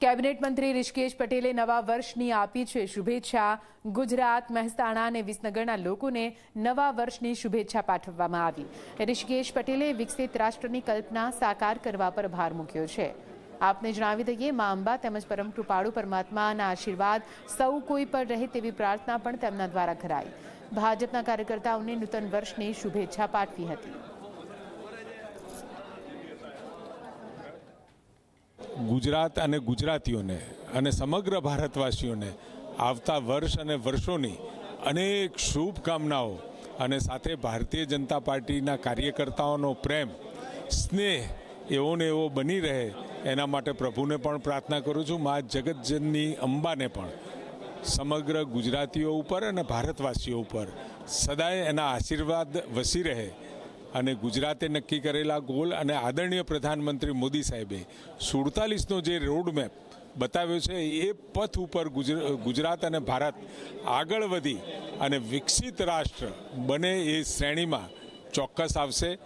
Cabinet મંત્રી ઋષિકેશ પટેલે નવા વર્ષની આપી છે શુભેચ્છા. ગુજરાત, મહેસાણા અને વિસનગરના લોકોને નવા વર્ષની શુભેચ્છા પાઠવવામાં આવી. ઋષિકેશ પટેલે વિકસિત રાષ્ટ્રની કલ્પના સાકાર કરવા પર ભાર મૂક્યો છે. આપને જણાવી દઈએ, મા અંબા તેમજ પરમ કૃપાળુ પરમાત્માના આશીર્વાદ સૌ કોઈ પર રહે તેવી પ્રાર્થના પણ તેમના દ્વારા કરાઈ. ભાજપના કાર્યકર્તાઓને નૂતન વર્ષની શુભેચ્છા પાઠવી હતી. ગુજરાત અને ગુજરાતીઓને અને સમગ્ર ભારતવાસીઓને આવતા વર્ષ અને વર્ષોની અનેક શુભકામનાઓ અને સાથે ભારતીય જનતા પાર્ટીના કાર્યકર્તાઓનો પ્રેમ, સ્નેહ એવો ને એવો બની રહે એના માટે પ્રભુને પણ પ્રાર્થના કરું છું. મા જગતજનની અંબાને પણ સમગ્ર ગુજરાતીઓ ઉપર અને ભારતવાસીઓ ઉપર સદાય એના આશીર્વાદ વસી રહે અને ગુજરાતે નક્કી કરેલા ગોલ અને આદરણીય પ્રધાનમંત્રી મોદી સાહેબે સુડતાલીસનો જે રોડ મેપ બતાવ્યો છે, એ પથ ઉપર ગુજ- ગુજરાત અને ભારત આગળ વધી અને વિકસિત રાષ્ટ્ર બને એ શ્રેણીમાં ચોક્કસ આવશે.